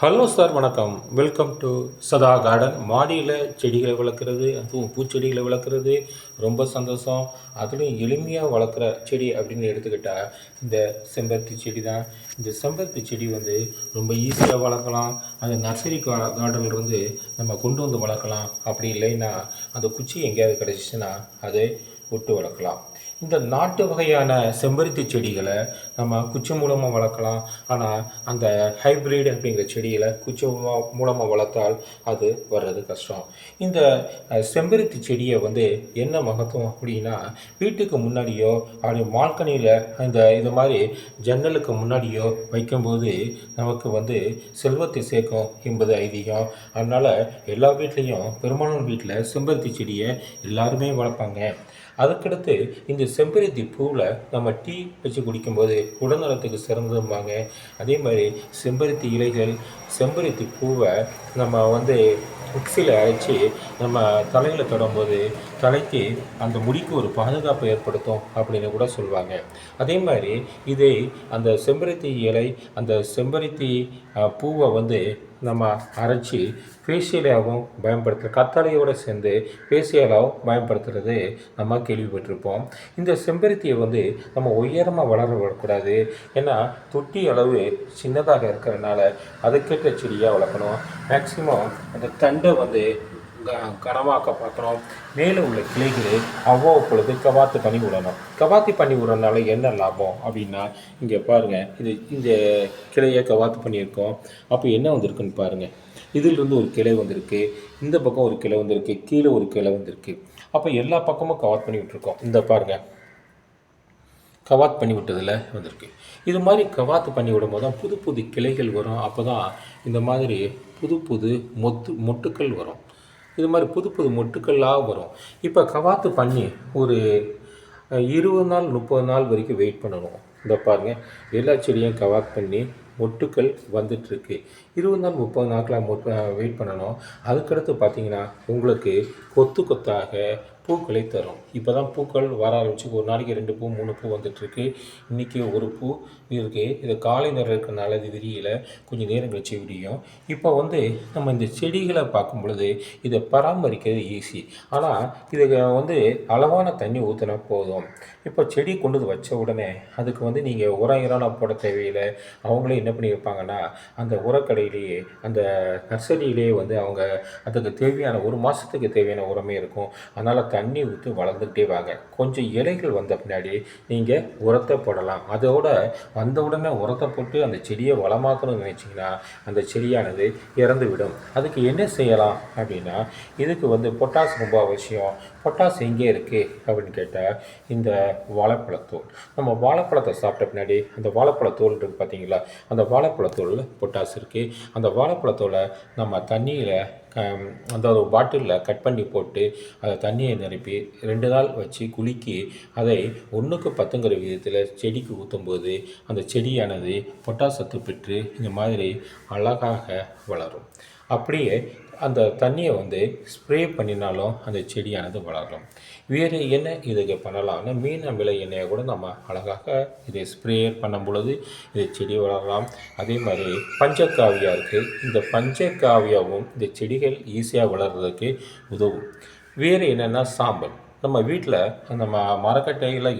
Hello sir வணக்கம். Welcome to சதா garden மாடியில் செடிகளை வளர்க்குறது அதுவும் பூச்செடிகளை வளர்க்குறது ரொம்ப சந்தோஷம். அதுலேயும் எளிமையாக வளர்க்குற செடி அப்படின்னு எடுத்துக்கிட்டால் இந்த செம்பருத்தி செடி தான் இந்த செம்பருத்தி செடி வந்து ரொம்ப ஈஸியாக வளர்க்கலாம். அந்த நர்சரி கார்டனில் நம்ம கொண்டு வந்து வளர்க்கலாம். அப்படி இல்லைன்னா அந்த குச்சி எங்கேயாவது கிடச்சிச்சின்னா அதை விட்டு வளர்க்கலாம். இந்த நாட்டு வகையான செம்பருத்தி செடிகளை நம்ம குச்சி மூலமாக வளர்க்கலாம். ஆனால் அந்த ஹைப்ரிட் அப்படிங்கிற செடிகளை குச்சி மூலமாக வளர்த்தால் அது வர்றது கஷ்டம். இந்த செம்பருத்தி செடியை வந்து என்ன மகத்துவம் அப்படின்னா வீட்டுக்கு முன்னாடியோ அப்படி மால்கனியில் இந்த இது மாதிரி ஜன்னலுக்கு முன்னாடியோ வைக்கும்போது நமக்கு வந்து செல்வத்தை சேர்க்கும் என்பது ஐதீகம். அதனால் எல்லா வீட்லேயும் பெரும்பாலான வீட்டில் செம்பருத்தி செடியை எல்லாருமே வளர்ப்பாங்க. அதுக்கடுத்து இந்த செம்பருத்தி பூவில் நம்ம டீ வச்சு குடிக்கும்போது உடல்நலத்துக்கு சிறந்ததும்பாங்க அதே மாதிரி செம்பருத்தி இலைகள் செம்பருத்தி பூவை நம்ம வந்து மிக்சியில் அரைச்சி நம்ம தலையில் தொடும்போது தலைக்கு அந்த முடிக்கு ஒரு பாதுகாப்பு ஏற்படுத்தும் அப்படின்னு கூட சொல்லுவாங்க அதே மாதிரி இதை அந்த செம்பருத்தி இலை அந்த செம்பருத்தி பூவை வந்து நம்ம அரைச்சி ஃபேஷியலாகவும் பயன்படுத்துகிற கத்தாழையோடு சேர்ந்து ஃபேஷியலாகவும் பயன்படுத்துறது நம்ம கேள்விப்பட்டிருப்போம். இந்த செம்பருத்தியை வந்து நம்ம உயரமாக வளர விடக்கூடாது. ஏன்னா தொட்டி அளவு சின்னதாக இருக்கிறதுனால அதுக்கேற்ற செடியாக வளர்க்கணும். மேக்ஸிமம் அந்த தண்டை வந்து க- கனமாக்க பார்க்கணும். மேலே உள்ள கிளைகளை அவ்வப்பொழுது கவாத்து பண்ணி விடணும் கவாத்தி பண்ணி விடுறதுனால என்ன லாபம் அப்படின்னா இங்கே பாருங்கள் இது இந்த கிளையை கவாத்து பண்ணியிருக்கோம். அப்போ என்ன வந்திருக்குன்னு பாருங்கள் இதிலிருந்து ஒரு கிளை வந்திருக்கு. இந்த பக்கம் ஒரு கிளை வந்திருக்கு. கீழே ஒரு கிளை வந்திருக்கு. அப்போ எல்லா பக்கமும் கவாத் பண்ணி விட்டுருக்கோம். இந்த பாருங்கள் கவாத் பண்ணி விட்டதில் வந்திருக்கு. இது மாதிரி கவாத்து பண்ணி விடும்போது தான் புது புது கிளைகள் வரும். அப்போ தான் இந்த மாதிரி புது புது மொத்து மொட்டுக்கள் வரும். இது மாதிரி புது புது மொட்டுக்களாக வரும். இப்போ கவாத்து பண்ணி ஒரு இருபது நாள் முப்பது நாள் வரைக்கும் வெயிட் பண்ணணும். இந்த பாருங்கள் எல்லா செடியும் கவாத் பண்ணி மொட்டுக்கள் வந்துட்டுருக்கு. இருபது நாள் முப்பது நாட்களாக மொட் வெயிட் பண்ணணும். அதுக்கடுத்து பார்த்தீங்கன்னா உங்களுக்கு கொத்து கொத்தாக பூக்களை தரும். இப்போ தான் பூக்கள் வர ஆரம்பிச்சு ஒரு நாளைக்கு ரெண்டு பூ மூணு பூ வந்துட்டுருக்கு. இன்றைக்கி ஒரு பூ இருக்குது இது காலை நேரம் இருக்கிறனால இது விரியில் கொஞ்சம் நேரம் கழிச்சு விடியும். இப்போ வந்து நம்ம இந்த செடிகளை பார்க்கும் பொழுது இதை பராமரிக்கிறது ஈஸி ஆனால் இதுக்கு வந்து அளவான தண்ணி ஊற்றினா போதும். இப்போ செடி கொண்டு வந்து வச்ச உடனே அதுக்கு வந்து நீங்கள் உரம் இரம் போட தேவையில்லை. அவங்களே என்ன பண்ணியிருப்பாங்கன்னா அந்த உரக்கடையிலேயே அந்த நர்சரியிலேயே வந்து அவங்க அதுக்கு தேவையான ஒரு மாதத்துக்கு தேவையான உரமே இருக்கும். அதனால் தண்ணி ஊற்றி வளர்ந்துக்கிட்டே வாங்க. கொஞ்சம் இலைகள் வந்த பின்னாடி நீங்கள் உரத்தை போடலாம். அதோட வந்த உடனே உரத்தை போட்டு அந்த செடியை வளமாக்கணும்னு நினச்சிங்கன்னா அந்த செடியானது இறந்து விடும் அதுக்கு என்ன செய்யலாம் அப்படின்னா இதுக்கு வந்து பொட்டாஸ் ரொம்ப அவசியம். பொட்டாஸ் எங்கே இருக்குது அப்படின்னு கேட்டால் இந்த வாழைப்பழத்தோல் நம்ம வாழைப்பழத்தை சாப்பிட்ட பின்னாடி அந்த வாழைப்பழத்தோல் இருக்குது பார்த்தீங்களா அந்த வாழைப்பழத்தோலில் பொட்டாஸ் இருக்குது அந்த வாழைப்பழத்தோலை நம்ம தண்ணியில் அந்த ஒரு பாட்டிலில் கட் பண்ணி போட்டு அதை தண்ணியை நிரப்பி ரெண்டு நாள் வச்சு குலுக்கி அதை ஒன்றுக்கு பத்துங்கிற விதத்தில் செடிக்கு ஊற்றும்போது அந்த செடியானது பொட்டாசத்து பெற்று இந்த மாதிரி அழகாக வளரும். அப்படியே அந்த தண்ணியை வந்து ஸ்ப்ரே பண்ணினாலும் அந்த செடியானது வளரும். வேறு என்ன இதுக்கு பண்ணலாம்னா மீன் அமில எண்ணெயை கூட நம்ம அழகாக இதை ஸ்ப்ரே பண்ணும் பொழுது இது செடி வளரலாம். அதே மாதிரி பஞ்சகாவியா இருக்குது இந்த பஞ்சகாவியாவும் இந்த செடிகள் ஈஸியாக வளர்கிறதுக்கு உதவும். வேறு என்னென்னா சாம்பல். நம்ம வீட்டில் அந்த ம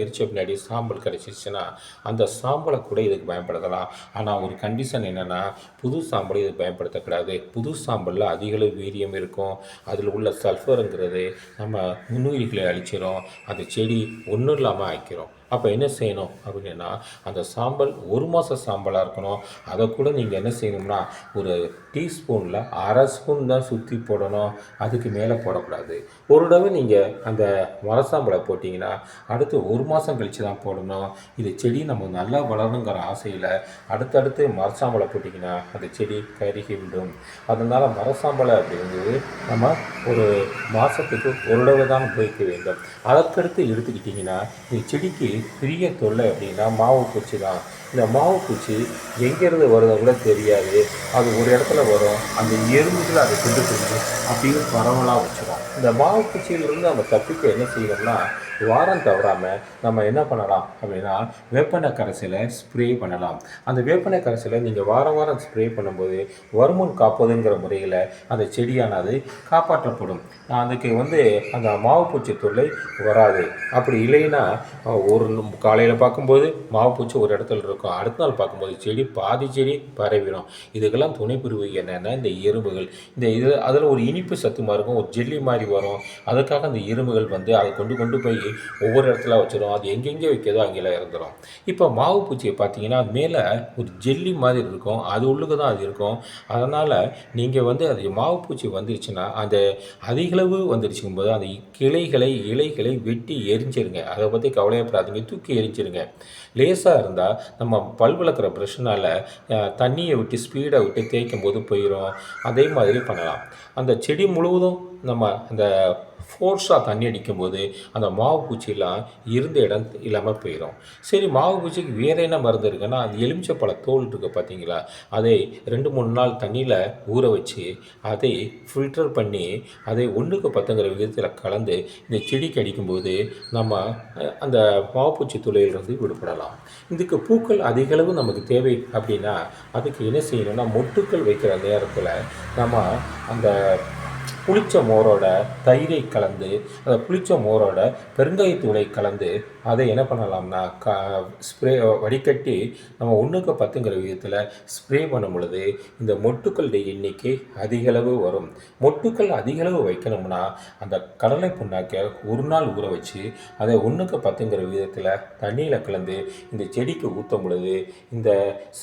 எரிச்ச பின்னாடி சாம்பல் கிடச்சிச்சின்னா அந்த சாம்பலை கூட இதுக்கு பயன்படுத்தலாம். ஆனால் ஒரு கண்டிஷன் என்னென்னா புது சாம்பலை இதுக்கு பயன்படுத்தக்கூடாது. புது சாம்பலில் அதிகளவு வீரியம் இருக்கும். அதில் உள்ள சல்ஃபருங்கிறது நம்ம நுண்ணுயிர்களை அழிச்சிரும். அந்த செடி ஒன்றும் இல்லாமல் ஆக்கிரும். அப்போ என்ன செய்யணும் அப்படின்னா அந்த சாம்பல் ஒரு மாத சாம்பலாக இருக்கணும். அதை கூட நீங்கள் என்ன செய்யணும்னா ஒரு டீஸ்பூனில் அரை ஸ்பூன் தான் சுற்றி போடணும். அதுக்கு மேலே போடக்கூடாது. ஒரு தடவை நீங்கள் அந்த மரசாம்பலை போட்டிங்கன்னா அடுத்து ஒரு மாதம் கழித்து தான் போடணும். இது செடி நம்ம நல்லா வளரணுங்கிற ஆசையில் அடுத்தடுத்து மரசாம்பலை போட்டிங்கன்னா அந்த செடி கருகி விடும். அதனால் மரசாம்பலை அப்படிங்கிறது நம்ம ஒரு மாதத்துக்கு ஒரு தடவை தான் உபயோகிக்க வேண்டும். அதற்கடுத்து எடுத்துக்கிட்டிங்கன்னா இந்த செடிக்கு பெரிய தொல்லை அப்படின்னா மாவு பூச்சி தான். இந்த மாவு பூச்சி எங்கேருந்து வருது கூட தெரியாது. அது ஒரு இடத்துல வரும். அந்த எறும்புகள் அதை கொண்டு போய் அப்படின்னு பரவலாக வச்சிடும் இந்த மாவு பூச்சியிலிருந்து நம்ம தப்பிக்க என்ன செய்யணும்னா வாரம் தவறாமல் நம்ம என்ன பண்ணலாம் அப்படின்னா வேப்பனை கரைசலை ஸ்ப்ரே பண்ணலாம். அந்த வேப்பனை கரைசலை நீங்கள் வாரம் வாரம் ஸ்ப்ரே பண்ணும்போது வருமுன் காப்பதுங்கிற முறையில் அந்த செடியானது காப்பாற்றப்படும். அதுக்கு வந்து அந்த மாவு பூச்சி தொல்லை வராது. அப்படி இல்லைன்னா ஒரு காலையில் பார்க்கும்போது மாவு பூச்சி ஒரு இடத்துல இருக்கும். அடுத்த நாள் பார்க்கும்போது செடி பாதி செடி பரவிடும். இதுக்கெல்லாம் துணைபுரிவு என்னென்னா இந்த எறும்புகள். இந்த இது அதில் ஒரு இனிப்பு சத்துமாக இருக்கும். ஒரு ஜெல்லி மாதிரி வரும். அதுக்காக அந்த இரும்புகள் வந்து அதை கொண்டு கொண்டு போய் ஒவ்வொரு இடத்துல வச்சிடும் அது எங்கெங்கே வைக்கிறதோ அங்கெல்லாம் இறந்துடும் இப்போ மாவு பூச்சியை பார்த்தீங்கன்னா மேலே ஒரு ஜெல்லி மாதிரி இருக்கும். அது உள்ளுக்கு தான் அது இருக்கும். அதனால் நீங்கள் வந்து அது மாவு பூச்சி வந்துருச்சுன்னா அந்த அதிகளவு வந்துருச்சுங்கும் போது அந்த கிளைகளை இலைகளை வெட்டி எரிஞ்சிருங்க. அதை பற்றி கவலையப்படாதீங்க. தூக்கி எரிஞ்சிருங்க. லேசாக இருந்தால் நம்ம பல் விளக்குற ப்ரெஷ்னால் தண்ணியை விட்டு ஸ்பீடை விட்டு தேய்க்கும் போது போயிடும் அதே மாதிரி பண்ணலாம். அந்த செடி முழுவதும் நம்ம அந்த ஃபோர்ஸாக தண்ணி அடிக்கும்போது அந்த மாவு பூச்சியெல்லாம் இருந்த இடம் இல்லாமல் போயிடும் சரி மாவு பூச்சிக்கு வேறு என்ன மருந்து இருக்குன்னா அந்த எலுமிச்சப்பழ தோல் இருக்குது பார்த்தீங்களா அதை ரெண்டு மூணு நாள் தண்ணியில் ஊற வச்சு அதை ஃபில்டர் பண்ணி அதை ஒன்றுக்கு பத்துங்கிற விதத்தில் கலந்து இந்த செடிக்கு அடிக்கும்போது நம்ம அந்த மாவு பூச்சி துளையிலிருந்து விடுபடலாம். இதுக்கு பூக்கள் அதிகளவு நமக்கு தேவை அப்படின்னா அதுக்கு என்ன செய்யணும்னா மொட்டுக்கள் வைக்கிற நேரத்தில் நம்ம அந்த புளிச்ச மோரோட தயிரை கலந்து அந்த புளிச்ச மோரோட பெருங்காயத்தூளை கலந்து அதை என்ன பண்ணலாம்னா க ஸ்ப்ரே வடிகட்டி நம்ம ஒன்றுக்கு பத்துங்கிற விதத்தில் ஸ்ப்ரே பண்ணும் பொழுது இந்த மொட்டுக்களுடைய எண்ணிக்கை அதிகளவு வரும். மொட்டுக்கள் அதிகளவு வைக்கணும்னா அந்த கடலை புண்ணாக்கை ஒரு நாள் ஊற வச்சு அதை ஒன்றுக்கு பத்துங்கிற விதத்தில் தண்ணியில் கலந்து இந்த செடிக்கு ஊற்றும் பொழுது இந்த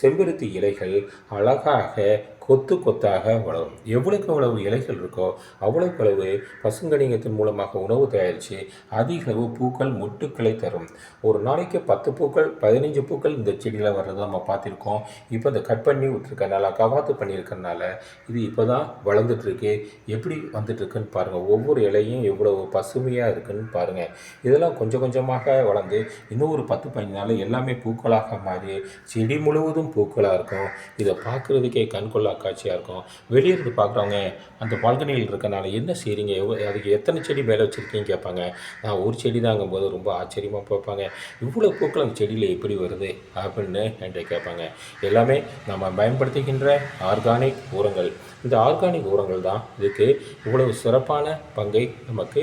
செம்பருத்தி இலைகள் அழகாக கொத்து கொத்தாக வளரும். எவ்வளவுக்கு எவ்வளவு இலைகள் இருக்கோ அவ்வளவுக்கு அளவு பசுங்கடிங்கத்தின் மூலமாக உணவு தயாரித்து அதிக அளவு பூக்கள் முட்டுக்களை தரும். ஒரு நாளைக்கு பத்து பூக்கள் பதினஞ்சு பூக்கள் இந்த செடியில் வர்றதை நம்ம பார்த்துருக்கோம். இப்போ இந்த கட் பண்ணி விட்டுருக்கனால கவாத்து பண்ணியிருக்கனால இது இப்போ தான் வளர்ந்துட்டுருக்கு. எப்படி வந்துட்டுருக்குன்னு பாருங்கள் ஒவ்வொரு இலையும் எவ்வளவு பசுமையாக இருக்குன்னு பாருங்கள் இதெல்லாம் கொஞ்சம் கொஞ்சமாக வளர்ந்து இன்னும் ஒரு பத்து பதினஞ்சு நாள் எல்லாமே பூக்களாக மாறி செடி முழுவதும் பூக்களாக இருக்கும். இதை பார்க்குறதுக்கே கண்கொள்ளா காட்சியாக இருக்கும். வெளியிருந்து பார்க்குறவங்க அந்த பால்கனியில் இருக்கனால என்ன செய்கிறீங்க எவ்வளோ அதுக்கு எத்தனை செடி மேலே வச்சுருக்கீங்க கேட்பாங்க. நான் ஒரு செடி தாங்கும்போது ரொம்ப ஆச்சரியமாக பார்ப்பாங்க. இவ்வளோ பூக்கள் அந்த செடியில் எப்படி வருது? அப்படின்னு என்கிட்ட கேட்பாங்க. எல்லாமே நம்ம பயன்படுத்துகின்ற ஆர்கானிக் உரங்கள். இந்த ஆர்கானிக் உரங்கள் தான் இதுக்கு இவ்வளவு சிறப்பான பங்கை நமக்கு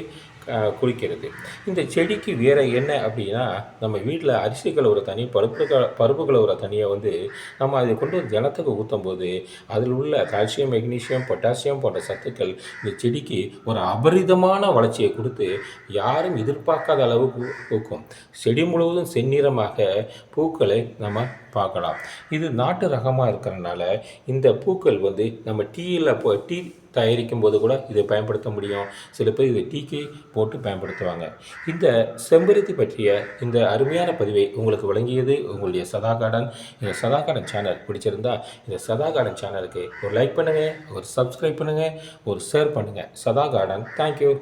குறிக்கிறது இந்த செடிக்கு வேறு என்ன அப்படின்னா நம்ம வீட்டில் அரிசி ஒரு தனி பருப்பு க பருப்பு தனியாக வந்து நம்ம அதை கொண்டு வந்து ஜலத்துக்கு ஊற்றும் போது அதில் உள்ள கால்சியம் மெக்னீசியம் பொட்டாசியம் போன்ற சத்துக்கள் இந்த செடிக்கு ஒரு அபரிதமான வளர்ச்சியை கொடுத்து யாரும் எதிர்பார்க்காத அளவுக்கு பூக்கும். செடி முழுவதும் செந்நிறமாக பூக்களை நம்ம பார்க்கலாம். இது நாட்டு ரகமாக இருக்கிறனால இந்த பூக்கள் வந்து நம்ம டீயில் போ டீ தயாரிக்கும் போது கூட இதை பயன்படுத்த முடியும். சில பேர் இதை டீக்கு போட்டு பயன்படுத்துவாங்க. இந்த செம்பருத்தி பற்றிய இந்த அருமையான பதிவை உங்களுக்கு வழங்கியது உங்களுடைய சதா கார்டன் இந்த சதா கார்டன் சேனல் பிடிச்சிருந்தா இந்த சதா கார்டன் சேனலுக்கு ஒரு லைக் பண்ணுங்கள் ஒரு சப்ஸ்கிரைப் பண்ணுங்கள் ஒரு ஷேர் பண்ணுங்கள் சதா கார்டன் தேங்க்யூ